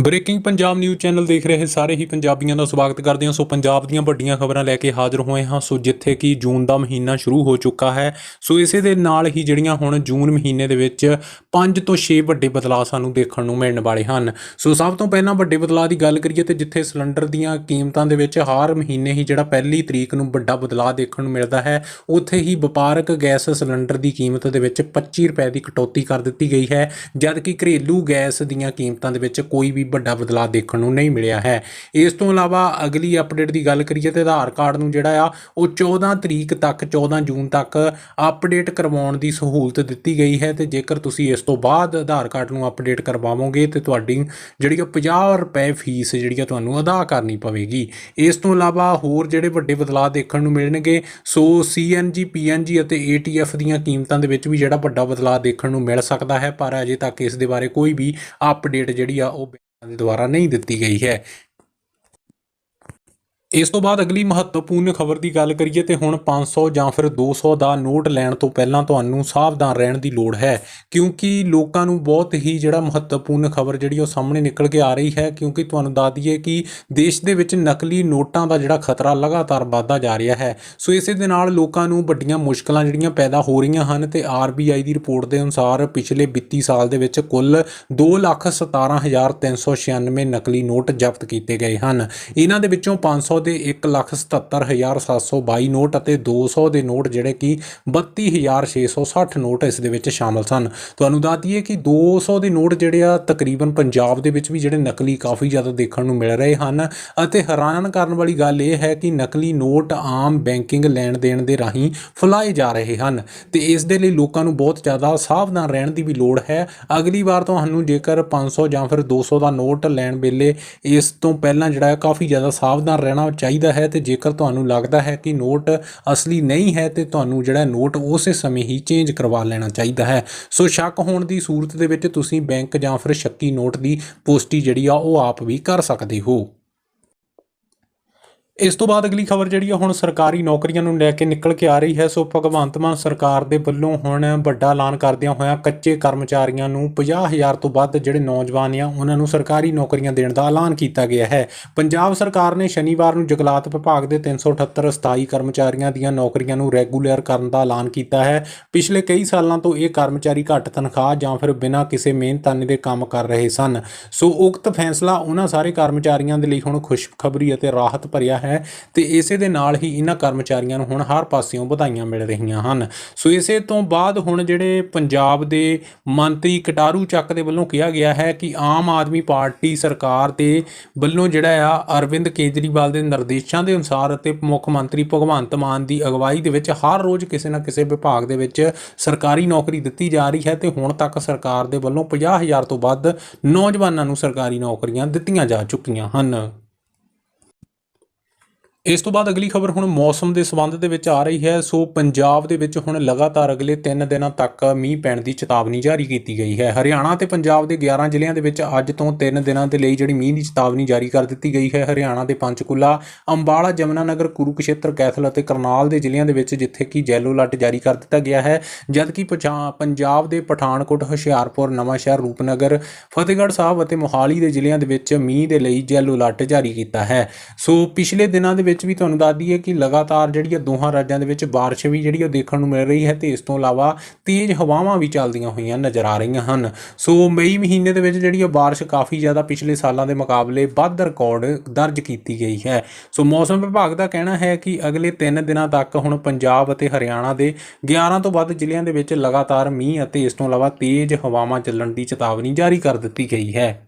Breaking Punjab news channel ਦੇਖ ਰਹੇ ਸਾਰੇ ਹੀ ਪੰਜਾਬੀਆਂ ਦਾ ਸਵਾਗਤ ਕਰਦੇ ਹਾਂ। ਸੋ ਪੰਜਾਬ ਦੀਆਂ ਵੱਡੀਆਂ ਖਬਰਾਂ ਲੈ ਕੇ ਹਾਜ਼ਰ ਹੋਏ ਹਾਂ। ਸੋ ਜਿੱਥੇ ਕਿ ਜੂਨ ਦਾ ਮਹੀਨਾ ਸ਼ੁਰੂ ਹੋ ਚੁੱਕਾ ਹੈ। ਸੋ ਇਸੇ ਦੇ ਨਾਲ ਹੀ ਜਿਹੜੀਆਂ ਹੁਣ ਜੂਨ ਮਹੀਨੇ ਦੇ ਵਿੱਚ 5 ਤੋਂ 6 ਵੱਡੇ ਬਦਲਾਅ ਸਾਨੂੰ ਦੇਖਣ ਨੂੰ ਮਿਲਣ ਵਾਲੇ ਹਨ। ਸੋ ਸਭ ਤੋਂ ਪਹਿਲਾਂ ਵੱਡੇ ਬਦਲਾਅ ਦੀ ਗੱਲ ਕਰੀਏ ਤੇ ਜਿੱਥੇ ਸਿਲੰਡਰ ਦੀਆਂ ਕੀਮਤਾਂ ਦੇ ਵਿੱਚ ਹਰ ਮਹੀਨੇ ਹੀ ਜਿਹੜਾ ਪਹਿਲੀ ਤਰੀਕ ਨੂੰ ਵੱਡਾ ਬਦਲਾਅ ਦੇਖਣ ਨੂੰ ਮਿਲਦਾ ਹੈ, ਉੱਥੇ ਹੀ ਵਪਾਰਕ ਗੈਸ ਸਿਲੰਡਰ ਦੀ ਕੀਮਤ ਦੇ ਵਿੱਚ 25 ਰੁਪਏ ਦੀ ਕਟੌਤੀ ਕਰ ਦਿੱਤੀ ਗਈ ਹੈ। ਜਦਕਿ ਘਰੇਲੂ ਗੈਸ ਦੀਆਂ ਕੀਮਤਾਂ ਦੇ ਵਿੱਚ ਕੋਈ ਵੀ ਵੱਡਾ ਬਦਲਾਅ ਦੇਖਣ ਨੂੰ ਨਹੀਂ ਮਿਲਿਆ ਹੈ। ਇਸ ਤੋਂ ਇਲਾਵਾ ਅਗਲੀ ਅਪਡੇਟ ਦੀ ਗੱਲ ਕਰੀਏ ਤੇ ਆਧਾਰ ਕਾਰਡ ਨੂੰ ਜਿਹੜਾ ਆ, ਉਹ 14 ਤਰੀਕ ਤੱਕ 14 ਜੂਨ ਤੱਕ ਅਪਡੇਟ ਕਰਵਾਉਣ ਦੀ ਸਹੂਲਤ ਦਿੱਤੀ ਗਈ ਹੈ ਤੇ ਜੇਕਰ ਤੁਸੀਂ ਇਸ ਤੋਂ ਬਾਅਦ ਆਧਾਰ ਕਾਰਡ ਨੂੰ ਅਪਡੇਟ ਕਰਵਾਵੋਗੇ ਤੇ ਤੁਹਾਡੀ ਜਿਹੜੀ ਉਹ 50 ਰੁਪਏ ਫੀਸ ਜਿਹੜੀ ਆ ਤੁਹਾਨੂੰ ਅਦਾ ਕਰਨੀ ਪਵੇਗੀ। ਇਸ ਤੋਂ ਇਲਾਵਾ ਹੋਰ ਜਿਹੜੇ ਵੱਡੇ ਬਦਲਾਅ ਦੇਖਣ ਨੂੰ ਮਿਲਣਗੇ, ਸੋ CNG PNG ਅਤੇ ATF ਦੀਆਂ ਕੀਮਤਾਂ ਦੇ ਵਿੱਚ ਵੀ ਜਿਹੜਾ ਵੱਡਾ ਬਦਲਾਅ ਦੇਖਣ ਨੂੰ ਮਿਲ ਸਕਦਾ ਹੈ, ਪਰ ਅਜੇ ਤੱਕ ਇਸ ਦੇ ਬਾਰੇ ਕੋਈ ਵੀ ਅਪਡੇਟ ਜਿਹੜੀ ਆ, ਉਹ ਬੈਂਕਾਂ ਦੁਆਰਾ ਨਹੀਂ ਦਿੱਤੀ ਗਈ ਹੈ। ਇਸ ਤੋਂ ਬਾਅਦ ਅਗਲੀ ਮਹੱਤਵਪੂਰਨ ਖਬਰ ਦੀ ਗੱਲ ਕਰੀਏ ਤੇ ਹੁਣ 500 ਜਾਂ ਫਿਰ 200 ਦਾ ਨੋਟ ਲੈਣ ਤੋਂ ਪਹਿਲਾਂ ਤੁਹਾਨੂੰ ਸਾਵਧਾਨ ਰਹਿਣ ਦੀ ਲੋੜ ਹੈ, ਕਿਉਂਕਿ ਲੋਕਾਂ ਨੂੰ ਬਹੁਤ ਹੀ ਜਿਹੜਾ ਮਹੱਤਵਪੂਰਨ ਖਬਰ ਜਿਹੜੀ ਉਹ ਸਾਹਮਣੇ ਨਿਕਲ ਕੇ ਆ ਰਹੀ ਹੈ, ਕਿਉਂਕਿ ਤੁਹਾਨੂੰ ਦੱਸ ਦਈਏ ਕਿ ਦੇਸ਼ ਦੇ ਵਿੱਚ ਨਕਲੀ ਨੋਟਾਂ ਦਾ ਜਿਹੜਾ ਖਤਰਾ ਲਗਾਤਾਰ ਵਧਦਾ ਜਾ ਰਿਹਾ ਹੈ। ਸੋ ਇਸੇ ਦੇ ਨਾਲ ਲੋਕਾਂ ਨੂੰ ਵੱਡੀਆਂ ਮੁਸ਼ਕਲਾਂ ਜਿਹੜੀਆਂ ਪੈਦਾ ਹੋ ਰਹੀਆਂ ਹਨ ਤੇ RBI ਦੀ ਰਿਪੋਰਟ ਦੇ ਅਨੁਸਾਰ ਪਿਛਲੇ ਵਿੱਤੀ ਸਾਲ ਦੇ ਵਿੱਚ ਕੁੱਲ 217396 ਨਕਲੀ ਨੋਟ ਜ਼ਬਤ ਕੀਤੇ ਗਏ ਹਨ। ਇਹਨਾਂ ਦੇ ਵਿੱਚੋਂ 500 ਦੇ 177722 ਨੋਟ ਅਤੇ 200 ਦੇ ਨੋਟ ਜਿਹੜੇ ਕਿ 32660 ਨੋਟ ਇਸ ਦੇ ਵਿੱਚ ਸ਼ਾਮਲ ਸਨ। ਤੁਹਾਨੂੰ ਦੱਸ ਦਈਏ ਕਿ 200 ਦੇ ਨੋਟ ਜਿਹੜੇ ਆ ਤਕਰੀਬਨ ਪੰਜਾਬ ਦੇ ਵਿੱਚ ਵੀ ਜਿਹੜੇ ਨਕਲੀ ਕਾਫੀ ਜ਼ਿਆਦਾ ਦੇਖਣ ਨੂੰ ਮਿਲ ਰਹੇ ਹਨ ਅਤੇ ਹੈਰਾਨ ਕਰਨ ਵਾਲੀ ਗੱਲ ਇਹ ਹੈ ਕਿ ਨਕਲੀ ਨੋਟ ਆਮ ਬੈਂਕਿੰਗ ਲੈਣ ਦੇਣ ਦੇ ਰਾਹੀਂ ਫੁਲਾਏ ਜਾ ਰਹੇ ਹਨ ਤੇ ਇਸ ਦੇ ਲਈ ਲੋਕਾਂ ਨੂੰ ਬਹੁਤ ਜ਼ਿਆਦਾ ਸਾਵਧਾਨ ਰਹਿਣ ਦੀ ਵੀ ਲੋੜ ਹੈ। ਅਗਲੀ ਵਾਰ ਤੁਹਾਨੂੰ ਜੇਕਰ 500 ਜਾਂ ਫਿਰ 200 ਦਾ ਨੋਟ ਲੈਣ ਵੇਲੇ ਇਸ ਤੋਂ ਪਹਿਲਾਂ ਜਿਹੜਾ ਹੈ ਕਾਫੀ ਜ਼ਿਆਦਾ ਸਾਵਧਾਨ ਰਹਿਣਾ ਚਾਹੀਦਾ ਹੈ ਤੇ ਜੇਕਰ ਤੁਹਾਨੂੰ ਲੱਗਦਾ ਹੈ ਕਿ ਨੋਟ ਅਸਲੀ ਨਹੀਂ ਹੈ ਤੇ ਤੁਹਾਨੂੰ ਜਿਹੜਾ ਨੋਟ ਉਸੇ ਸਮੇਂ ਹੀ ਚੇਂਜ ਕਰਵਾ ਲੈਣਾ ਚਾਹੀਦਾ ਹੈ। ਸੋ ਸ਼ੱਕ ਹੋਣ ਦੀ ਸੂਰਤ ਦੇ ਵਿੱਚ ਤੁਸੀਂ ਬੈਂਕ ਜਾਂ ਫਿਰ ਸ਼ੱਕੀ ਨੋਟ ਦੀ ਪੁਸ਼ਟੀ ਜਿਹੜੀ ਆ ਉਹ ਆਪ ਵੀ ਕਰ ਸਕਦੇ ਹੋ। ਇਸ ਤੋਂ ਬਾਅਦ ਅਗਲੀ ਖਬਰ ਜਿਹੜੀ ਆ, ਹੁਣ ਸਰਕਾਰੀ ਨੌਕਰੀਆਂ ਨੂੰ ਲੈ ਕੇ ਨਿਕਲ ਕੇ ਆ ਰਹੀ ਹੈ। ਸੋ ਭਗਵੰਤ ਮਾਨ ਸਰਕਾਰ ਦੇ ਵੱਲੋਂ ਹੁਣ ਵੱਡਾ ਐਲਾਨ ਕਰਦਿਆਂ ਹੋਇਆਂ ਕੱਚੇ ਕਰਮਚਾਰੀਆਂ ਨੂੰ 50000 ਤੋਂ ਵੱਧ ਜਿਹੜੇ ਨੌਜਵਾਨ ਆ, ਉਹਨਾਂ ਨੂੰ ਸਰਕਾਰੀ ਨੌਕਰੀਆਂ ਦੇਣ ਦਾ ਐਲਾਨ ਕੀਤਾ ਗਿਆ ਹੈ। ਪੰਜਾਬ ਸਰਕਾਰ ਨੇ ਸ਼ਨੀਵਾਰ ਨੂੰ ਜਗਲਾਤ ਵਿਭਾਗ ਦੇ 378 ਸਥਾਈ ਕਰਮਚਾਰੀਆਂ ਦੀਆਂ ਨੌਕਰੀਆਂ ਨੂੰ ਰੈਗੂਲਰ ਕਰਨ ਦਾ ਐਲਾਨ ਕੀਤਾ ਹੈ। ਪਿਛਲੇ ਕਈ ਸਾਲਾਂ ਤੋਂ ਇਹ ਕਰਮਚਾਰੀ ਘੱਟ ਤਨਖਾਹ ਜਾਂ ਫਿਰ ਬਿਨਾਂ ਕਿਸੇ ਮਿਹਨਤਾਨੇ ਦੇ ਕੰਮ ਕਰ ਰਹੇ ਸਨ। ਸੋ ਉਕਤ ਫੈਸਲਾ ਉਹਨਾਂ ਸਾਰੇ ਕਰਮਚਾਰੀਆਂ ਦੇ ਲਈ ਹੁਣ ਖੁਸ਼ਖਬਰੀ ਅਤੇ ਰਾਹਤ ਭਰਿਆ ਹੈ ਤੇ ਇਸੇ ਦੇ ਨਾਲ ਹੀ ਇਹਨਾਂ ਕਰਮਚਾਰੀਆਂ ਨੂੰ ਹੁਣ ਹਰ ਪਾਸਿਓਂ ਵਧਾਈਆਂ ਮਿਲ ਰਹੀਆਂ ਹਨ। ਸੋ ਇਸੇ ਤੋਂ ਬਾਅਦ ਹੁਣ ਜਿਹੜੇ ਪੰਜਾਬ ਦੇ ਮੰਤਰੀ ਕਟਾਰੂ ਚੱਕ ਦੇ ਵੱਲੋਂ ਕਿਹਾ ਗਿਆ ਹੈ ਕਿ ਆਮ ਆਦਮੀ ਪਾਰਟੀ ਸਰਕਾਰ ਦੇ ਵੱਲੋਂ ਜਿਹੜਾ ਆ ਅਰਵਿੰਦ ਕੇਜਰੀਵਾਲ ਦੇ ਨਿਰਦੇਸ਼ਾਂ ਦੇ ਅਨੁਸਾਰ ਅਤੇ ਮੁੱਖ ਮੰਤਰੀ ਭਗਵੰਤ ਮਾਨ ਦੀ ਅਗਵਾਈ ਦੇ ਵਿੱਚ ਹਰ ਰੋਜ਼ ਕਿਸੇ ਨਾ ਕਿਸੇ ਵਿਭਾਗ ਦੇ ਵਿੱਚ ਸਰਕਾਰੀ ਨੌਕਰੀ ਦਿੱਤੀ ਜਾ ਰਹੀ ਹੈ ਤੇ ਹੁਣ ਤੱਕ ਸਰਕਾਰ ਦੇ ਵੱਲੋਂ 50000 ਤੋਂ ਵੱਧ ਨੌਜਵਾਨਾਂ ਨੂੰ ਸਰਕਾਰੀ ਨੌਕਰੀਆਂ ਦਿੱਤੀਆਂ ਜਾ ਚੁੱਕੀਆਂ ਹਨ। ਇਸ ਤੋਂ ਬਾਅਦ ਅਗਲੀ ਖਬਰ ਹੁਣ ਮੌਸਮ ਦੇ ਸੰਬੰਧ ਦੇ ਵਿੱਚ ਆ ਰਹੀ ਹੈ। ਸੋ ਪੰਜਾਬ ਦੇ ਵਿੱਚ ਹੁਣ ਲਗਾਤਾਰ ਅਗਲੇ 3 ਦਿਨਾਂ ਤੱਕ ਮੀਂਹ ਪੈਣ ਦੀ ਚੇਤਾਵਨੀ ਜਾਰੀ ਕੀਤੀ ਗਈ ਹੈ। ਹਰਿਆਣਾ ਤੇ ਪੰਜਾਬ ਦੇ 11 ਜ਼ਿਲ੍ਹਿਆਂ ਦੇ ਵਿੱਚ ਅੱਜ ਤੋਂ 3 ਦਿਨਾਂ ਦੇ ਲਈ ਜਿਹੜੀ ਮੀਂਹ ਦੀ ਚੇਤਾਵਨੀ ਜਾਰੀ ਕਰ ਦਿੱਤੀ ਗਈ ਹੈ। ਹਰਿਆਣਾ ਦੇ ਪੰਚਕੂਲਾ, ਅੰਬਾਲਾ, ਜਮਨਾਨਗਰ, ਕੁਰੂਕਸ਼ੇਤਰ, ਕੈਥਲ ਅਤੇ ਕਰਨਾਲ ਦੇ ਜ਼ਿਲ੍ਹਿਆਂ ਦੇ ਵਿੱਚ ਜਿੱਥੇ ਕਿ ਯੈਲੋ ਅਲਰਟ ਜਾਰੀ ਕਰ ਦਿੱਤਾ ਗਿਆ ਹੈ। ਜਦਕਿ ਪਛਾ- ਪੰਜਾਬ ਦੇ ਪਠਾਨਕੋਟ, ਹੁਸ਼ਿਆਰਪੁਰ, ਨਵਾਂਸ਼ਹਿਰ, ਰੂਪਨਗਰ, ਫਤਿਹਗੜ੍ਹ ਸਾਹਿਬ ਅਤੇ ਮੋਹਾਲੀ ਦੇ ਜ਼ਿਲ੍ਹਿਆਂ ਦੇ ਵਿੱਚ ਮੀਂਹ ਦੇ ਲਈ ਜੈਲੋ ਅਲਰਟ ਜਾਰੀ ਕੀਤਾ ਹੈ। ਸੋ ਪਿਛਲੇ ਦਿਨਾਂ ਦੇ ਵਿੱਚ ਵੀ ਤੁਹਾਨੂੰ ਦੱਸ ਦਈਏ ਕਿ ਲਗਾਤਾਰ ਜਿਹੜੀ ਆ ਦੋਹਾਂ ਰਾਜਾਂ ਦੇ ਵਿੱਚ ਬਾਰਿਸ਼ ਵੀ ਜਿਹੜੀ ਉਹ ਦੇਖਣ ਨੂੰ ਮਿਲ ਰਹੀ ਹੈ ਤੇ ਇਸ ਤੋਂ ਇਲਾਵਾ ਤੇਜ਼ ਹਵਾਵਾਂ ਵੀ ਚੱਲਦੀਆਂ ਹੋਈਆਂ ਨਜ਼ਰ ਆ ਰਹੀਆਂ ਹਨ। ਸੋ ਮਈ ਮਹੀਨੇ ਦੇ ਵਿੱਚ ਜਿਹੜੀ ਆ ਬਾਰਿਸ਼ ਕਾਫੀ ਜ਼ਿਆਦਾ ਪਿਛਲੇ ਸਾਲਾਂ ਦੇ ਮੁਕਾਬਲੇ ਵੱਧ ਰਿਕਾਰਡ ਦਰਜ ਕੀਤੀ ਗਈ ਹੈ। ਸੋ ਮੌਸਮ ਵਿਭਾਗ ਦਾ ਕਹਿਣਾ ਹੈ ਕਿ ਅਗਲੇ 3 ਦਿਨਾਂ ਤੱਕ ਹੁਣ ਪੰਜਾਬ ਅਤੇ ਹਰਿਆਣਾ ਦੇ 11 ਤੋਂ ਵੱਧ ਜ਼ਿਲ੍ਹਿਆਂ ਦੇ ਵਿੱਚ ਲਗਾਤਾਰ ਮੀਂਹ ਅਤੇ ਇਸ ਤੋਂ ਇਲਾਵਾ ਤੇਜ਼ ਹਵਾਵਾਂ ਚੱਲਣ ਦੀ ਚੇਤਾਵਨੀ ਜਾਰੀ ਕਰ ਦਿੱਤੀ ਗਈ ਹੈ।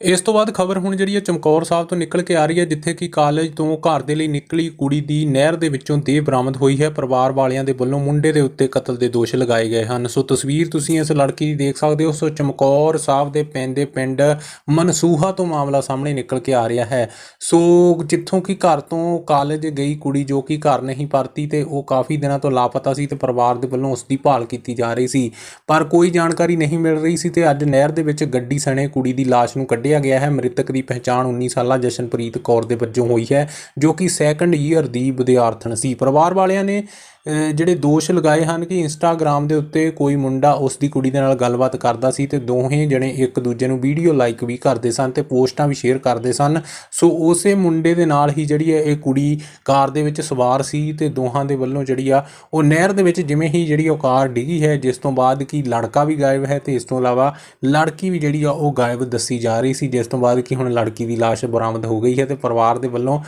ਇਸ ਤੋਂ ਬਾਅਦ ਖਬਰ ਹੁਣ ਜਿਹੜੀ ਹੈ ਚਮਕੌਰ ਸਾਹਿਬ ਤੋਂ ਨਿਕਲ ਕੇ ਆ ਰਹੀ ਹੈ, ਜਿੱਥੇ ਕਿ ਕਾਲਜ ਤੋਂ ਘਰ ਦੇ ਲਈ ਨਿਕਲੀ ਕੁੜੀ ਦੀ ਨਹਿਰ ਦੇ ਵਿੱਚੋਂ ਦੇਹ ਬਰਾਮਦ ਹੋਈ ਹੈ। ਪਰਿਵਾਰ ਵਾਲਿਆਂ ਦੇ ਵੱਲੋਂ ਮੁੰਡੇ ਦੇ ਉੱਤੇ ਕਤਲ ਦੇ ਦੋਸ਼ ਲਗਾਏ ਗਏ ਹਨ। ਸੋ ਤਸਵੀਰ ਤੁਸੀਂ ਇਸ ਲੜਕੀ ਦੀ ਦੇਖ ਸਕਦੇ ਹੋ। ਸੋ ਚਮਕੌਰ ਸਾਹਿਬ ਦੇ ਪੈਂਦੇ ਪਿੰਡ ਮਨਸੂਹਾ ਤੋਂ ਮਾਮਲਾ ਸਾਹਮਣੇ ਨਿਕਲ ਕੇ ਆ ਰਿਹਾ ਹੈ। ਸੋ ਜਿੱਥੋਂ ਕਿ ਘਰ ਤੋਂ ਕਾਲਜ ਗਈ ਕੁੜੀ ਜੋ ਕਿ ਘਰ ਨਹੀਂ ਪਰਤੀ ਤੇ ਉਹ ਕਾਫੀ ਦਿਨਾਂ ਤੋਂ ਲਾਪਤਾ ਸੀ ਤੇ ਪਰਿਵਾਰ ਦੇ ਵੱਲੋਂ ਉਸ ਦੀ ਭਾਲ ਕੀਤੀ ਜਾ ਰਹੀ ਸੀ। ਪਰ ਕੋਈ ਜਾਣਕਾਰੀ ਨਹੀਂ ਮਿਲ ਰਹੀ ਸੀ ਤੇ ਅੱਜ ਨਹਿਰ ਦੇ ਵਿੱਚ ਗੱਡੀ ਸਣੇ ਕੁੜੀ ਦੀ ਲਾਸ਼ ਨੂੰ ਕੱਢ ਕੱਢਿਆ ਗਿਆ ਹੈ ਮ੍ਰਿਤਕ ਦੀ ਪਹਿਚਾਣ 19 ਸਾਲਾ ਜਸ਼ਨਪ੍ਰੀਤ ਕੌਰ ਦੇ ਵਜੋਂ ਹੋਈ ਹੈ, ਜੋ ਕਿ ਸੈਕੰਡ ਈਅਰ ਦੀ ਵਿਦਿਆਰਥਣ ਸੀ। ਪਰਿਵਾਰ ਵਾਲਿਆਂ ਨੇ ਜਿਹੜੇ ਦੋਸ਼ ਲਗਾਏ ਹਨ ਕਿ ਇੰਸਟਾਗ੍ਰam ਦੇ ਉੱਤੇ ਕੋਈ ਮੁੰਡਾ ਉਸ ਦੀ ਕੁੜੀ ਦੇ ਨਾਲ ਗੱਲਬਾਤ ਕਰਦਾ ਸੀ ਤੇ ਦੋਹੇ ਜਣੇ ਇੱਕ ਦੂਜੇ ਨੂੰ ਵੀਡੀਓ ਲਾਈਕ ਵੀ ਕਰਦੇ ਸਨ ਤੇ ਪੋਸਟਾਂ ਵੀ ਸ਼ੇਅਰ ਕਰਦੇ ਸਨ। ਸੋ ਉਸੇ ਮੁੰਡੇ ਦੇ ਨਾਲ ਹੀ ਜਿਹੜੀ ਹੈ ਇਹ ਕੁੜੀ ਕਾਰ ਦੇ ਵਿੱਚ ਸਵਾਰ ਸੀ ਤੇ ਦੋਹਾਂ ਦੇ ਵੱਲੋਂ ਜਿਹੜੀ ਆ ਉਹ ਨਹਿਰ ਦੇ ਵਿੱਚ ਜਿਵੇਂ ਹੀ ਜਿਹੜੀ ਉਹ ਕਾਰ ਡਿੱਗੀ ਹੈ, ਜਿਸ ਤੋਂ ਬਾਅਦ ਕਿ ਲੜਕਾ ਵੀ ਗਾਇਬ ਹੈ ਤੇ ਇਸ ਤੋਂ ਇਲਾਵਾ ਲੜਕੀ ਵੀ ਜਿਹੜੀ ਆ ਉਹ ਗਾਇਬ ਦੱਸੀ ਜਾ ਰਹੀ ਸੀ, ਜਿਸ ਤੋਂ ਬਾਅਦ ਕਿ ਹੁਣ ਲੜਕੀ ਦੀ ਲਾਸ਼ ਬਰਾਮਦ ਹੋ ਗਈ ਹੈ ਤੇ ਪਰਿਵਾਰ ਦੇ ਵੱਲੋਂ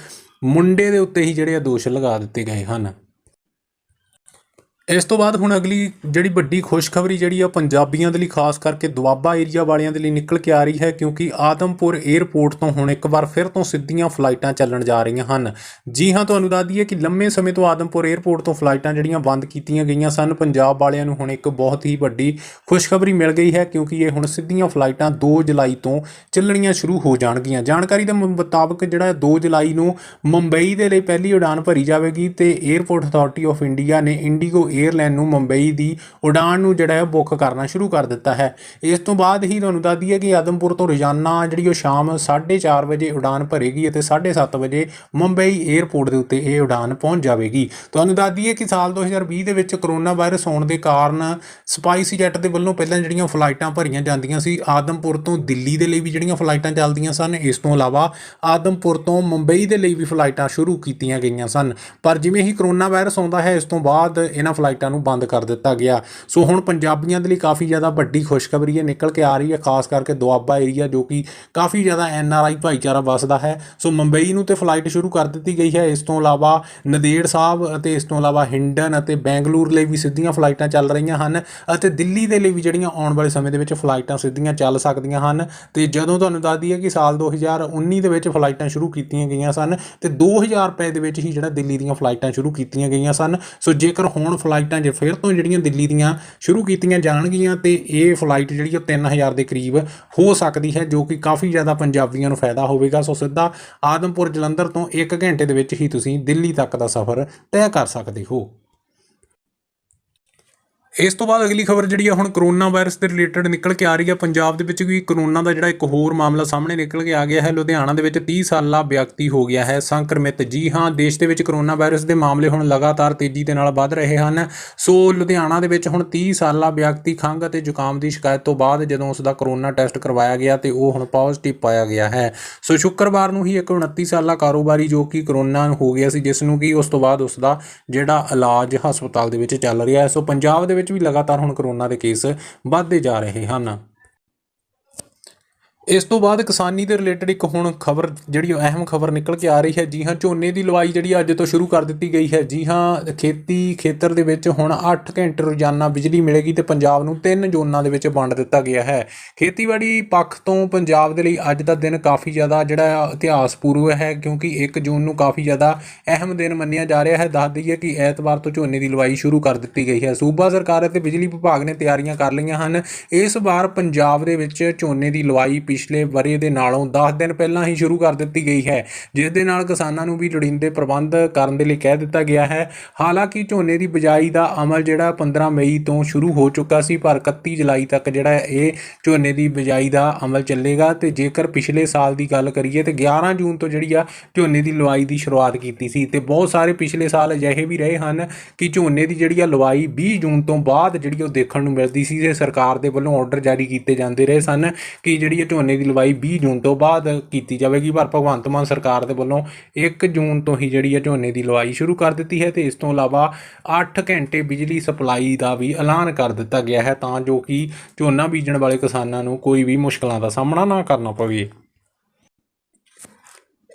ਮੁੰਡੇ ਦੇ ਉੱਤੇ ਹੀ ਜਿਹੜੇ ਆ ਦੋਸ਼ ਲਗਾ ਦਿੱਤੇ ਗਏ ਹਨ। ਇਸ ਤੋਂ ਬਾਅਦ ਹੁਣ ਅਗਲੀ ਜਿਹੜੀ ਵੱਡੀ ਖੁਸ਼ਖਬਰੀ ਜਿਹੜੀ ਆ ਪੰਜਾਬੀਆਂ ਦੇ ਲਈ, ਖਾਸ ਕਰਕੇ ਦੁਆਬਾ ਏਰੀਆ ਵਾਲਿਆਂ ਦੇ ਲਈ ਨਿਕਲ ਕੇ ਆ ਰਹੀ ਹੈ, ਕਿਉਂਕਿ ਆਦਮਪੁਰ 에ਅਰਪੋਰਟ ਤੋਂ ਹੁਣ ਇੱਕ ਵਾਰ ਫਿਰ ਤੋਂ ਸਿੱਧੀਆਂ ਫਲਾਈਟਾਂ ਚੱਲਣ ਜਾ ਰਹੀਆਂ ਹਨ। ਜੀ ਹਾਂ, ਤੁਹਾਨੂੰ ਦੱਸ ਦਈਏ ਕਿ ਲੰਮੇ ਸਮੇਂ ਤੋਂ ਆਦਮਪੁਰ 에ਅਰਪੋਰਟ ਤੋਂ ਫਲਾਈਟਾਂ ਜਿਹੜੀਆਂ ਬੰਦ ਕੀਤੀਆਂ ਗਈਆਂ ਸਨ, ਪੰਜਾਬ ਵਾਲਿਆਂ ਨੂੰ ਹੁਣ ਇੱਕ ਬਹੁਤ ਹੀ ਵੱਡੀ ਖੁਸ਼ਖਬਰੀ ਮਿਲ ਗਈ ਹੈ, ਕਿਉਂਕਿ ਇਹ ਹੁਣ ਸਿੱਧੀਆਂ ਫਲਾਈਟਾਂ 2 ਜੁਲਾਈ ਤੋਂ ਚੱਲਣੀਆਂ ਸ਼ੁਰੂ ਹੋ ਜਾਣਗੀਆਂ। ਜਾਣਕਾਰੀ ਦੇ ਮੁਤਾਬਕ ਜਿਹੜਾ 2 ਜੁਲਾਈ ਨੂੰ ਮੁੰਬਈ ਦੇ ਲਈ ਪਹਿਲੀ ਉਡਾਨ ਭਰੀ ਜਾਵੇਗੀ ਤੇ 에ਅਰਪੋਰਟ ਅਥਾਰਟੀ ਆਫ ਇੰਡੀਆ ਨੇ ਇੰਡੀਗੋ 에ਅਰਲਾਈਨ ਨੂੰ ਮੁੰਬਈ ਦੀ ਉਡਾਨ ਨੂੰ ਜਿਹੜਾ ਹੈ ਬੁੱਕ ਕਰਨਾ ਸ਼ੁਰੂ ਕਰ ਦਿੱਤਾ ਹੈ। ਇਸ ਤੋਂ ਬਾਅਦ ਹੀ ਤੁਹਾਨੂੰ ਦੱਸ ਦਈਏ ਕਿ ਆਦਮਪੁਰ ਤੋਂ ਰੋਜ਼ਾਨਾ ਜਿਹੜੀ ਉਹ ਸ਼ਾਮ 4:30 ਵਜੇ ਉਡਾਨ ਭਰੇਗੀ ਅਤੇ 7:30 ਵਜੇ ਮੁੰਬਈ 에ਅਰਪੋਰਟ ਦੇ ਉੱਤੇ ਇਹ ਉਡਾਨ ਪਹੁੰਚ ਜਾਵੇਗੀ। ਤੁਹਾਨੂੰ ਦੱਸ ਦਈਏ ਕਿ ਸਾਲ 2020 ਦੇ ਵਿੱਚ ਕਰੋਨਾ ਵਾਇਰਸ ਹੋਣ ਦੇ ਕਾਰਨ ਸਪਾਈਸ ਜੈਟ ਦੇ ਵੱਲੋਂ ਪਹਿਲਾਂ ਜਿਹੜੀਆਂ ਫਲਾਈਟਾਂ ਭਰੀਆਂ ਜਾਂਦੀਆਂ ਸੀ, ਆਦਮਪੁਰ ਤੋਂ ਦਿੱਲੀ ਦੇ ਲਈ ਵੀ ਜਿਹੜੀਆਂ ਫਲਾਈਟਾਂ ਚੱਲਦੀਆਂ ਸਨ, ਇਸ ਤੋਂ ਇਲਾਵਾ ਆਦਮਪੁਰ ਤੋਂ ਮੁੰਬਈ ਦੇ ਲਈ ਵੀ ਫਲਾਈਟਾਂ ਸ਼ੁਰੂ ਕੀਤੀਆਂ ਗਈਆਂ ਸਨ। ਪਰ ਜਿਵੇਂ ਹੀ ਕਰੋਨਾ ਵਾਇਰਸ ਆਉਂਦਾ ਹੈ, ਇਸ ਤੋਂ ਬਾਅਦ ਇਹਨਾਂ ਫਲਾਈਟਾਂ ਨੂੰ ਬੰਦ ਕਰ ਦਿੱਤਾ ਗਿਆ। ਸੋ ਹੁਣ ਪੰਜਾਬੀਆਂ ਦੇ ਲਈ ਕਾਫੀ ਜ਼ਿਆਦਾ ਵੱਡੀ ਖੁਸ਼ਖਬਰੀ ਹੈ ਨਿਕਲ ਕੇ ਆ ਰਹੀ ਹੈ, ਖਾਸ ਕਰਕੇ ਦੁਆਬਾ ਏਰੀਆ ਜੋ ਕਿ ਕਾਫੀ ਜ਼ਿਆਦਾ ਐਨ ਆਰ ਆਈ ਭਾਈਚਾਰਾ ਵਸਦਾ ਹੈ। ਸੋ ਮੁੰਬਈ ਨੂੰ ਤੇ ਫਲਾਈਟ ਸ਼ੁਰੂ ਕਰ ਦਿੱਤੀ ਗਈ ਹੈ। ਇਸ ਤੋਂ ਇਲਾਵਾ ਨਦੇੜ ਸਾਹਿਬ ਅਤੇ ਇਸ ਤੋਂ ਇਲਾਵਾ ਹਿੰਡਨ ਅਤੇ ਬੈਂਗਲੁਰੂ ਲਈ ਵੀ ਸਿੱਧੀਆਂ ਫਲਾਈਟਾਂ ਚੱਲ ਰਹੀਆਂ ਹਨ ਅਤੇ ਦਿੱਲੀ ਦੇ ਲਈ ਵੀ ਜਿਹੜੀਆਂ ਆਉਣ ਵਾਲੇ ਸਮੇਂ ਦੇ ਵਿੱਚ ਫਲਾਈਟਾਂ ਸਿੱਧੀਆਂ ਚੱਲ ਸਕਦੀਆਂ ਹਨ। ਤੇ ਜਦੋਂ ਤੁਹਾਨੂੰ ਦੱਸ ਦਈਏ ਕਿ ਸਾਲ 2019 ਦੇ ਵਿੱਚ ਫਲਾਈਟਾਂ ਸ਼ੁਰੂ ਕੀਤੀਆਂ ਗਈਆਂ ਸਨ ਤੇ 2000 ਰੁਪਏ ਦੇ ਵਿੱਚ ਹੀ ਜਿਹੜਾ ਦਿੱਲੀ ਦੀਆਂ ਫਲਾਈਟਾਂ ਸ਼ੁਰੂ ਕੀਤੀਆਂ ਗਈਆਂ ਸਨ। ਸੋ ਜੇਕਰ ਹੁਣ ਫਲਾਈਟਾਂ ਫਲਾਈਟਾਂ ਜੇ ਫਿਰ ਤੋਂ ਜਿਹੜੀਆਂ ਦਿੱਲੀ ਦੀਆਂ ਸ਼ੁਰੂ ਕੀਤੀਆਂ ਜਾਣਗੀਆਂ ਤੇ ਇਹ ਫਲਾਈਟ ਜਿਹੜੀ ਉਹ 3000 ਦੇ ਕਰੀਬ ਹੋ ਸਕਦੀ ਹੈ, ਜੋ ਕਿ ਕਾਫੀ ਜ਼ਿਆਦਾ ਪੰਜਾਬੀਆਂ ਨੂੰ ਫਾਇਦਾ ਹੋਵੇਗਾ। ਸੋ ਸਿੱਧਾ ਆਦਮਪੁਰ ਜਲੰਧਰ ਤੋਂ 1 ਘੰਟੇ ਦੇ ਵਿੱਚ ਹੀ ਤੁਸੀਂ ਦਿੱਲੀ ਤੱਕ ਦਾ ਸਫ਼ਰ ਤੈਅ ਕਰ ਸਕਦੇ ਹੋ। ਇਸ ਤੋਂ ਬਾਅਦ ਅਗਲੀ ਖਬਰ ਜਿਹੜੀ ਆ, ਹੁਣ ਕਰੋਨਾ ਵਾਇਰਸ ਦੇ ਰਿਲੇਟਡ ਨਿਕਲ ਕੇ ਆ ਰਹੀ ਆ। ਪੰਜਾਬ ਦੇ ਵਿੱਚ ਵੀ ਕਰੋਨਾ ਦਾ ਜਿਹੜਾ ਇੱਕ ਹੋਰ ਮਾਮਲਾ ਸਾਹਮਣੇ ਨਿਕਲ ਕੇ ਆ ਗਿਆ ਹੈ। ਲੁਧਿਆਣਾ ਦੇ ਵਿੱਚ 30 ਸਾਲਾ ਵਿਅਕਤੀ ਹੋ ਗਿਆ ਹੈ ਸੰਕਰਮਿਤ। ਜੀ ਹਾਂ, ਦੇਸ਼ ਦੇ ਵਿੱਚ ਕਰੋਨਾ ਵਾਇਰਸ ਦੇ ਮਾਮਲੇ ਹੁਣ ਲਗਾਤਾਰ ਤੇਜ਼ੀ ਦੇ ਨਾਲ ਵੱਧ ਰਹੇ ਹਨ। ਸੋ ਲੁਧਿਆਣਾ ਦੇ ਵਿੱਚ ਹੁਣ 30 ਸਾਲਾ ਵਿਅਕਤੀ ਖੰਘ ਅਤੇ ਜ਼ੁਕਾਮ ਦੀ ਸ਼ਿਕਾਇਤ ਤੋਂ ਬਾਅਦ ਜਦੋਂ ਉਸ ਦਾ ਕਰੋਨਾ ਟੈਸਟ ਕਰਵਾਇਆ ਗਿਆ ਤੇ ਉਹ ਹੁਣ ਪੋਜ਼ਿਟਿਵ ਪਾਇਆ ਗਿਆ ਹੈ। ਸੋ ਸ਼ੁੱਕਰਵਾਰ ਨੂੰ ਹੀ ਇੱਕ 29 ਸਾਲਾ ਕਾਰੋਬਾਰੀ ਜੋ ਕਿ ਕਰੋਨਾ ਹੋ ਗਿਆ ਸੀ, ਜਿਸ ਨੂੰ ਕਿ ਉਸ ਤੋਂ ਬਾਅਦ ਉਸ ਦਾ ਜਿਹੜਾ ਇਲਾਜ ਹਸਪਤਾਲ ਦੇ ਵਿੱਚ ਚੱਲ ਰਿਹਾ ਹੈ। ਸੋ ਪੰਜਾਬ ਦੇ ਵਿੱਚ ਵੀ ਲਗਾਤਾਰ ਹੁਣ ਕਰੋਨਾ ਦੇ ਕੇਸ ਵੱਧਦੇ ਜਾ ਰਹੇ ਹਨ। ਇਸ ਤੋਂ ਬਾਅਦ ਕਿਸਾਨੀ ਦੇ ਰਿਲੇਟਡ ਇੱਕ ਹੁਣ ਖਬਰ, ਜਿਹੜੀ ਉਹ ਅਹਿਮ ਖਬਰ ਨਿਕਲ ਕੇ ਆ ਰਹੀ ਹੈ। ਜੀ ਹਾਂ, ਝੋਨੇ ਦੀ ਲਵਾਈ ਜਿਹੜੀ ਅੱਜ ਤੋਂ ਸ਼ੁਰੂ ਕਰ ਦਿੱਤੀ ਗਈ ਹੈ। ਜੀ ਹਾਂ, ਖੇਤੀ ਖੇਤਰ ਦੇ ਵਿੱਚ ਹੁਣ 8 ਘੰਟੇ ਰੋਜ਼ਾਨਾ ਬਿਜਲੀ ਮਿਲੇਗੀ ਤੇ ਪੰਜਾਬ ਨੂੰ ਤਿੰਨ ਜ਼ੋਨਾਂ ਦੇ ਵਿੱਚ ਵੰਡ ਦਿੱਤਾ ਗਿਆ ਹੈ। ਖੇਤੀਬਾੜੀ ਪੱਖ ਤੋਂ ਪੰਜਾਬ ਦੇ ਲਈ ਅੱਜ ਦਾ ਦਿਨ ਕਾਫੀ ਜ਼ਿਆਦਾ ਜਿਹੜਾ ਇਤਿਹਾਸ ਪੂਰਵ ਹੈ, ਕਿਉਂਕਿ 1 ਜੂਨ ਨੂੰ ਕਾਫੀ ਜ਼ਿਆਦਾ ਅਹਿਮ ਦਿਨ ਮੰਨਿਆ ਜਾ ਰਿਹਾ ਹੈ। ਦੱਸ ਦਈਏ ਕਿ ਐਤਵਾਰ ਤੋਂ ਝੋਨੇ ਦੀ ਲਵਾਈ ਸ਼ੁਰੂ ਕਰ ਦਿੱਤੀ ਗਈ ਹੈ। ਸੂਬਾ ਸਰਕਾਰ ਅਤੇ ਬਿਜਲੀ ਵਿਭਾਗ ਨੇ ਤਿਆਰੀਆਂ ਕਰ ਲਈਆਂ ਹਨ। ਇਸ ਵਾਰ ਪੰਜਾਬ ਦੇ ਵਿੱਚ ਝੋਨੇ ਦੀ ਲਵਾਈ ਪਿਛਲੇ ਵਰੇ ਦੇ ਨਾਲੋਂ 10 ਦਿਨ ਪਹਿਲਾਂ ਹੀ ਸ਼ੁਰੂ ਕਰ ਦਿੱਤੀ ਗਈ ਹੈ, ਜਿਸ ਦੇ ਨਾਲ ਕਿਸਾਨਾਂ ਨੂੰ ਵੀ ਲੋੜੀਂਦੇ ਪ੍ਰਬੰਧ ਕਰਨ ਦੇ ਲਈ ਕਹਿ ਦਿੱਤਾ ਗਿਆ ਹੈ। ਹਾਲਾਂਕਿ ਝੋਨੇ ਦੀ ਬਿਜਾਈ ਦਾ ਅਮਲ ਜਿਹੜਾ 15 ਮਈ ਤੋਂ ਸ਼ੁਰੂ ਹੋ ਚੁੱਕਾ ਸੀ, ਪਰ 31 ਜੁਲਾਈ ਤੱਕ ਜਿਹੜਾ ਇਹ ਝੋਨੇ ਦੀ ਬਿਜਾਈ ਦਾ ਅਮਲ ਚੱਲੇਗਾ ਤੇ ਜੇਕਰ ਪਿਛਲੇ ਸਾਲ ਦੀ ਗੱਲ ਕਰੀਏ ਤੇ 11 ਜੂਨ ਤੋਂ ਜਿਹੜੀ ਆ ਝੋਨੇ ਦੀ ਲਵਾਈ ਦੀ ਸ਼ੁਰੂਆਤ ਕੀਤੀ ਸੀ ਤੇ ਬਹੁਤ ਸਾਰੇ ਪਿਛਲੇ ਸਾਲ ਅਜਿਹੇ ਵੀ ਰਹੇ ਹਨ ਕਿ ਝੋਨੇ ਦੀ ਜਿਹੜੀ ਆ ਲਵਾਈ 20 ਜੂਨ ਤੋਂ ਬਾਅਦ ਜਿਹੜੀ ਉਹ ਦੇਖਣ ਨੂੰ ਮਿਲਦੀ ਸੀ, ਤੇ ਸਰਕਾਰ ਦੇ ਵੱਲੋਂ ਆਰਡਰ ਜਾਰੀ ਕੀਤੇ ਜਾਂਦੇ ਰਹੇ ਸਨ ਕਿ ਜਿਹੜੀ ਇਹ ਝੋਨੇ ਦੀ ਲਵਾਈ 20 ਜੂਨ ਤੋਂ ਬਾਅਦ ਕੀਤੀ ਜਾਵੇਗੀ। ਪਰ ਭਗਵੰਤ ਮਾਨ ਸਰਕਾਰ ਦੇ ਵੱਲੋਂ 1 ਜੂਨ ਤੋਂ ਹੀ ਜਿਹੜੀ ਹੈ ਝੋਨੇ ਦੀ ਲਵਾਈ ਸ਼ੁਰੂ ਕਰ ਦਿੱਤੀ ਹੈ ਤੇ ਇਸ ਤੋਂ ਇਲਾਵਾ 8 ਘੰਟੇ ਬਿਜਲੀ ਸਪਲਾਈ ਦਾ ਵੀ ਐਲਾਨ ਕਰ ਦਿੱਤਾ ਗਿਆ ਹੈ ਤਾਂ ਜੋ ਕਿ ਝੋਨਾ ਬੀਜਣ ਵਾਲੇ ਕਿਸਾਨਾਂ ਨੂੰ ਕੋਈ ਵੀ ਮੁਸ਼ਕਲਾਂ ਦਾ ਸਾਹਮਣਾ ਨਾ ਕਰਨਾ ਪਵੇ।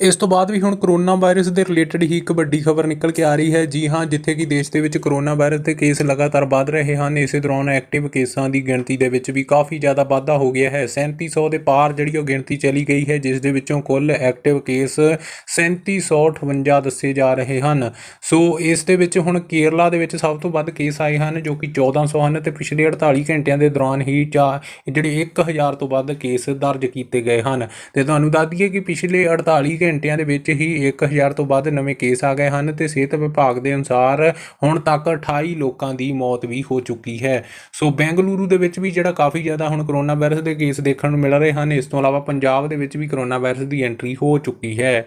ਇਸ ਤੋਂ ਬਾਅਦ ਵੀ ਹੁਣ ਕਰੋਨਾ ਵਾਇਰਸ ਦੇ ਰਿਲੇਟਡ ਹੀ ਇੱਕ ਵੱਡੀ ਖਬਰ ਨਿਕਲ ਕੇ ਆ ਰਹੀ ਹੈ। ਜੀ ਹਾਂ, ਜਿੱਥੇ ਕਿ ਦੇਸ਼ ਦੇ ਵਿੱਚ ਕਰੋਨਾ ਵਾਇਰਸ ਦੇ ਕੇਸ ਲਗਾਤਾਰ ਵੱਧ ਰਹੇ ਹਨ, ਇਸੇ ਦੌਰਾਨ ਐਕਟਿਵ ਕੇਸਾਂ ਦੀ ਗਿਣਤੀ ਦੇ ਵਿੱਚ ਵੀ ਕਾਫੀ ਜ਼ਿਆਦਾ ਵਾਧਾ ਹੋ ਗਿਆ ਹੈ। 3700 ਦੇ ਪਾਰ ਜਿਹੜੀ ਉਹ ਗਿਣਤੀ ਚਲੀ ਗਈ ਹੈ, ਜਿਸ ਦੇ ਵਿੱਚੋਂ ਕੁੱਲ ਐਕਟਿਵ ਕੇਸ 3758 ਦੱਸੇ ਜਾ ਰਹੇ ਹਨ। ਸੋ ਇਸ ਦੇ ਵਿੱਚ ਹੁਣ ਕੇਰਲਾ ਦੇ ਵਿੱਚ ਸਭ ਤੋਂ ਵੱਧ ਕੇਸ ਆਏ ਹਨ, ਜੋ ਕਿ 1400 ਹਨ ਤੇ ਪਿਛਲੇ 48 ਘੰਟਿਆਂ ਦੇ ਦੌਰਾਨ ਹੀ ਚਾ ਜਿਹੜੇ 1000 ਤੋਂ ਵੱਧ ਕੇਸ ਦਰਜ ਕੀਤੇ ਗਏ ਹਨ। ਤੇ ਤੁਹਾਨੂੰ ਦੱਸ ਦਈਏ ਕਿ ਪਿਛਲੇ 48 ਘੰਟਿਆਂ ਦੇ ਵਿੱਚ ਹੀ 1000 ਤੋਂ ਵੱਧ ਨਵੇਂ ਕੇਸ ਆ ਗਏ ਹਨ ਤੇ ਸਿਹਤ ਵਿਭਾਗ ਦੇ ਅਨੁਸਾਰ ਹੁਣ ਤੱਕ 28 ਲੋਕਾਂ ਦੀ ਮੌਤ ਵੀ ਹੋ ਚੁੱਕੀ ਹੈ। ਸੋ ਬੈਂਗਲੁਰੂ ਦੇ ਵਿੱਚ ਵੀ ਜਿਹੜਾ ਕਾਫੀ ਜ਼ਿਆਦਾ ਹੁਣ ਕਰੋਨਾ ਵਾਇਰਸ ਦੇ ਕੇਸ ਦੇਖਣ ਨੂੰ ਮਿਲ ਰਹੇ ਹਨ, ਇਸ ਤੋਂ ਇਲਾਵਾ ਪੰਜਾਬ ਦੇ ਵਿੱਚ ਵੀ ਕਰੋਨਾ ਵਾਇਰਸ ਦੀ ਐਂਟਰੀ ਹੋ ਚੁੱਕੀ ਹੈ।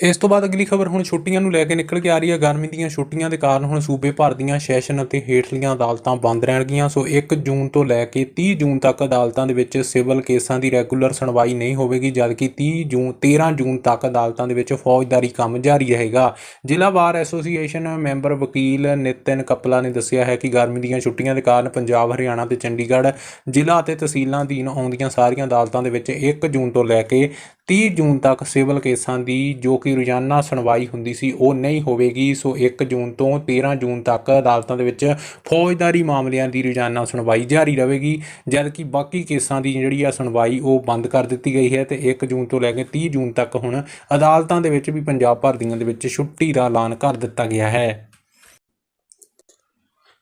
ਇਸ ਤੋਂ ਬਾਅਦ ਅਗਲੀ ਖਬਰ ਹੁਣ ਛੁੱਟੀਆਂ ਨੂੰ ਲੈ ਕੇ ਨਿਕਲ ਕੇ ਆ ਰਹੀ ਹੈ। ਗਰਮੀ ਦੀਆਂ ਛੁੱਟੀਆਂ ਦੇ ਕਾਰਨ ਹੁਣ ਸੂਬੇ ਭਰ ਦੀਆਂ ਸੈਸ਼ਨ ਅਤੇ ਹੇਠਲੀਆਂ ਅਦਾਲਤਾਂ ਬੰਦ ਰਹਿਣਗੀਆਂ। ਸੋ 1 ਜੂਨ ਤੋਂ ਲੈ ਕੇ 30 ਜੂਨ ਤੱਕ ਅਦਾਲਤਾਂ ਦੇ ਵਿੱਚ ਸਿਵਲ ਕੇਸਾਂ ਦੀ ਰੈਗੂਲਰ ਸੁਣਵਾਈ ਨਹੀਂ ਹੋਵੇਗੀ, ਜਦਕਿ 30 ਜੂਨ 13 ਜੂਨ ਤੱਕ ਅਦਾਲਤਾਂ ਦੇ ਵਿੱਚ ਫੌਜਦਾਰੀ ਕੰਮ ਜਾਰੀ ਰਹੇਗਾ। ਜ਼ਿਲ੍ਹਾ ਬਾਰ ਐਸੋਸੀਏਸ਼ਨ ਮੈਂਬਰ ਵਕੀਲ ਨਿਤਿਨ ਕਪਲਾ ਨੇ ਦੱਸਿਆ ਹੈ ਕਿ ਗਰਮੀ ਦੀਆਂ ਛੁੱਟੀਆਂ ਦੇ ਕਾਰਨ ਪੰਜਾਬ, ਹਰਿਆਣਾ ਤੇ ਚੰਡੀਗੜ੍ਹ ਜ਼ਿਲ੍ਹਾ ਅਤੇ ਤਹਿਸੀਲਾਂ ਅਧੀਨ ਆਉਂਦੀਆਂ ਸਾਰੀਆਂ ਅਦਾਲਤਾਂ ਦੇ ਵਿੱਚ 1 ਜੂਨ ਤੋਂ ਲੈ ਕੇ 30 ਜੂਨ ਤੱਕ ਸਿਵਲ ਕੇਸਾਂ ਦੀ ਜੋ ਕਿ ਰੋਜ਼ਾਨਾ ਸੁਣਵਾਈ ਹੁੰਦੀ ਸੀ, ਉਹ ਨਹੀਂ ਹੋਵੇਗੀ। ਸੋ 1 ਜੂਨ ਤੋਂ 13 ਜੂਨ ਤੱਕ ਅਦਾਲਤਾਂ ਦੇ ਵਿੱਚ ਫੌਜਦਾਰੀ ਮਾਮਲਿਆਂ ਦੀ ਰੋਜ਼ਾਨਾ ਸੁਣਵਾਈ ਜਾਰੀ ਰਹੇਗੀ। ਜਦਕਿ ਬਾਕੀ ਕੇਸਾਂ ਦੀ ਜਿਹੜੀ ਆ ਸੁਣਵਾਈ, ਉਹ ਬੰਦ ਕਰ ਦਿੱਤੀ ਗਈ ਹੈ ਤੇ 1 ਜੂਨ ਤੋਂ ਲੈ ਕੇ 30 ਜੂਨ ਤੱਕ ਹੁਣ ਅਦਾਲਤਾਂ ਦੇ ਵਿੱਚ ਵੀ ਪੰਜਾਬ ਭਰ ਦੀਆਂ ਦੇ ਵਿੱਚ ਛੁੱਟੀ ਦਾ ਐਲਾਨ ਕਰ ਦਿੱਤਾ ਗਿਆ ਹੈ।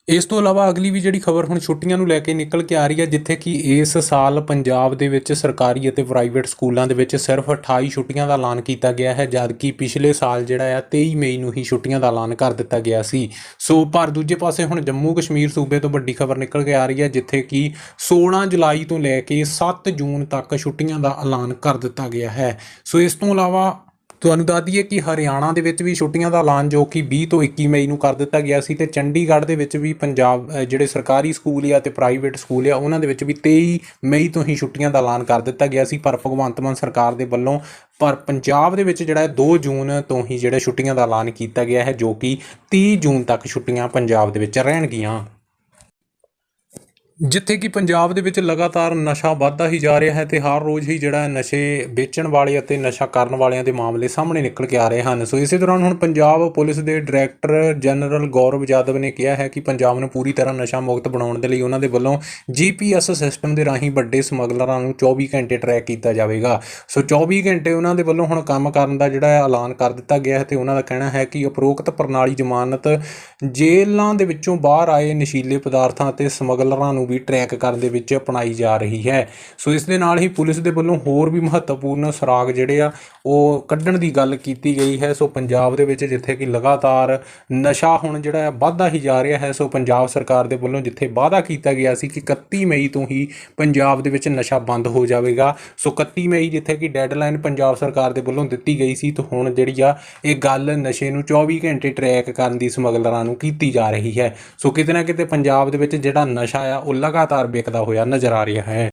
ਇਸ ਤੋਂ ਇਲਾਵਾ ਅਗਲੀ ਵੀ ਜਿਹੜੀ ਖਬਰ ਹੁਣ ਛੁੱਟੀਆਂ ਨੂੰ ਲੈ ਕੇ ਨਿਕਲ ਕੇ ਆ ਰਹੀ ਹੈ, ਜਿੱਥੇ ਕਿ ਇਸ ਸਾਲ ਪੰਜਾਬ ਦੇ ਵਿੱਚ ਸਰਕਾਰੀ ਅਤੇ ਪ੍ਰਾਈਵੇਟ ਸਕੂਲਾਂ ਦੇ ਵਿੱਚ ਸਿਰਫ 28 ਛੁੱਟੀਆਂ ਦਾ ਐਲਾਨ ਕੀਤਾ ਗਿਆ ਹੈ, ਜਦਕਿ ਪਿਛਲੇ ਸਾਲ ਜਿਹੜਾ ਆ 23 ਮਈ ਨੂੰ ਹੀ ਛੁੱਟੀਆਂ ਦਾ ਐਲਾਨ ਕਰ ਦਿੱਤਾ ਗਿਆ ਸੀ। ਸੋ ਪਰ ਦੂਜੇ ਪਾਸੇ ਹੁਣ ਜੰਮੂ ਕਸ਼ਮੀਰ ਸੂਬੇ ਤੋਂ ਵੱਡੀ ਖਬਰ ਨਿਕਲ ਕੇ ਆ ਰਹੀ ਹੈ, ਜਿੱਥੇ ਕਿ 16 ਜੁਲਾਈ ਤੋਂ ਲੈ ਕੇ 7 ਜੂਨ ਤੱਕ ਛੁੱਟੀਆਂ ਦਾ ਐਲਾਨ ਕਰ ਦਿੱਤਾ ਗਿਆ ਹੈ। ਸੋ ਇਸ ਤੋਂ ਇਲਾਵਾ ਤੁਹਾਨੂੰ ਦੱਸ ਦਈਏ ਕਿ ਹਰਿਆਣਾ ਦੇ ਵਿੱਚ ਵੀ ਛੁੱਟੀਆਂ ਦਾ ਐਲਾਨ ਜੋ ਕਿ 20 ਤੋਂ 21 ਮਈ ਨੂੰ ਕਰ ਦਿੱਤਾ ਗਿਆ ਸੀ ਤੇ ਚੰਡੀਗੜ੍ਹ ਦੇ ਵਿੱਚ ਵੀ ਪੰਜਾਬ ਜਿਹੜੇ ਸਰਕਾਰੀ ਸਕੂਲ ਆ ਤੇ ਪ੍ਰਾਈਵੇਟ ਸਕੂਲ ਆ, ਉਹਨਾਂ ਦੇ ਵਿੱਚ ਵੀ 23 ਮਈ ਤੋਂ ਹੀ ਛੁੱਟੀਆਂ ਦਾ ਐਲਾਨ ਕਰ ਦਿੱਤਾ ਗਿਆ ਸੀ। ਪਰ ਭਗਵੰਤ ਮਾਨ ਸਰਕਾਰ ਦੇ ਵੱਲੋਂ ਪਰ ਪੰਜਾਬ ਦੇ ਵਿੱਚ ਜਿਹੜਾ ਹੈ 2 ਜੂਨ ਤੋਂ ਹੀ ਜਿਹੜਾ ਛੁੱਟੀਆਂ ਦਾ ਐਲਾਨ ਕੀਤਾ ਗਿਆ ਹੈ, ਜੋ ਕਿ 30 ਜੂਨ ਤੱਕ ਛੁੱਟੀਆਂ ਪੰਜਾਬ ਦੇ ਵਿੱਚ ਰਹਿਣਗੀਆਂ। ਜਿੱਥੇ ਕਿ ਪੰਜਾਬ ਦੇ ਵਿੱਚ ਲਗਾਤਾਰ ਨਸ਼ਾ ਵੱਧਦਾ ਹੀ ਜਾ ਰਿਹਾ ਹੈ ਤੇ ਹਰ ਰੋਜ਼ ਹੀ ਜਿਹੜਾ ਨਸ਼ੇ ਵੇਚਣ ਵਾਲੇ ਅਤੇ ਨਸ਼ਾ ਕਰਨ ਵਾਲਿਆਂ ਦੇ ਮਾਮਲੇ ਸਾਹਮਣੇ ਨਿਕਲ ਕੇ ਆ ਰਹੇ ਹਨ। ਸੋ ਇਸੇ ਦੌਰਾਨ ਹੁਣ ਪੰਜਾਬ ਪੁਲਿਸ ਦੇ ਡਾਇਰੈਕਟਰ ਜਨਰਲ ਗੌਰਵ ਯਾਦਵ ਨੇ ਕਿਹਾ ਹੈ ਕਿ ਪੰਜਾਬ ਨੂੰ ਪੂਰੀ ਤਰ੍ਹਾਂ ਨਸ਼ਾ ਮੁਕਤ ਬਣਾਉਣ ਦੇ ਲਈ ਉਹਨਾਂ ਦੇ ਵੱਲੋਂ ਜੀਪੀਐਸ ਸਿਸਟਮ ਦੇ ਰਾਹੀਂ ਵੱਡੇ ਸਮਗਲਰਾਂ ਨੂੰ 24 ਘੰਟੇ ਟਰੈਕ ਕੀਤਾ ਜਾਵੇਗਾ। ਸੋ 24 ਘੰਟੇ ਉਹਨਾਂ ਦੇ ਵੱਲੋਂ ਹੁਣ ਕੰਮ ਕਰਨ ਦਾ ਜਿਹੜਾ ਐਲਾਨ ਕਰ ਦਿੱਤਾ ਗਿਆ ਹੈ ਤੇ ਉਹਨਾਂ ਦਾ ਕਹਿਣਾ ਹੈ ਕਿ ਉਪਰੋਕਤ ਪ੍ਰਣਾਲੀ ਜ਼ਮਾਨਤ ਜੇਲ੍ਹਾਂ ਦੇ ਵਿੱਚੋਂ ਬਾਹਰ ਆਏ ਨਸ਼ੀਲੇ ਪਦਾਰਥਾਂ ਅਤੇ ਸਮਗਲਰਾਂ ਨੂੰ ਵੀ ਟਰੈਕ ਕਰਨ ਦੇ ਵਿੱਚ ਅਪਣਾਈ ਜਾ ਰਹੀ ਹੈ। ਸੋ ਇਸ ਦੇ ਨਾਲ ਹੀ ਪੁਲਿਸ ਦੇ ਵੱਲੋਂ ਹੋਰ ਵੀ ਮਹੱਤਵਪੂਰਨ ਸੁਰਾਗ ਜਿਹੜੇ ਆ, ਉਹ ਕੱਢਣ ਦੀ ਗੱਲ ਕੀਤੀ ਗਈ ਹੈ। ਸੋ ਪੰਜਾਬ ਦੇ ਵਿੱਚ ਜਿੱਥੇ ਕਿ ਲਗਾਤਾਰ ਨਸ਼ਾ ਹੁਣ ਜਿਹੜਾ ਹੈ, ਵੱਧਦਾ ਹੀ ਜਾ ਰਿਹਾ ਹੈ। ਸੋ ਪੰਜਾਬ ਸਰਕਾਰ ਦੇ ਵੱਲੋਂ ਜਿੱਥੇ ਵਾਅਦਾ ਕੀਤਾ ਗਿਆ ਸੀ ਕਿ 31 ਮਈ ਤੋਂ ਹੀ ਪੰਜਾਬ ਦੇ ਵਿੱਚ ਨਸ਼ਾ ਬੰਦ ਹੋ ਜਾਵੇਗਾ। ਸੋ 31 ਮਈ ਜਿੱਥੇ ਕਿ ਡੈਡਲਾਈਨ ਪੰਜਾਬ ਸਰਕਾਰ ਦੇ ਵੱਲੋਂ ਦਿੱਤੀ ਗਈ ਸੀ, ਤਾਂ ਹੁਣ ਜਿਹੜੀ ਆ, ਇਹ ਗੱਲ ਨਸ਼ੇ ਨੂੰ 24 ਘੰਟੇ ਟਰੈਕ ਕਰਨ ਦੀ ਸਮਗਲਰਾਂ ਨੂੰ ਕੀਤੀ ਜਾ ਰਹੀ ਹੈ। ਸੋ ਕਿਤੇ ਨਾ ਕਿਤੇ ਪੰਜਾਬ ਦੇ ਵਿੱਚ ਜਿਹੜਾ ਨਸ਼ਾ ਆ, ਉਹ ਲਗਾਤਾਰ ਵੇਖਦਾ ਹੋਇਆ ਨਜ਼ਰ ਆ ਰਿਹਾ ਹੈ।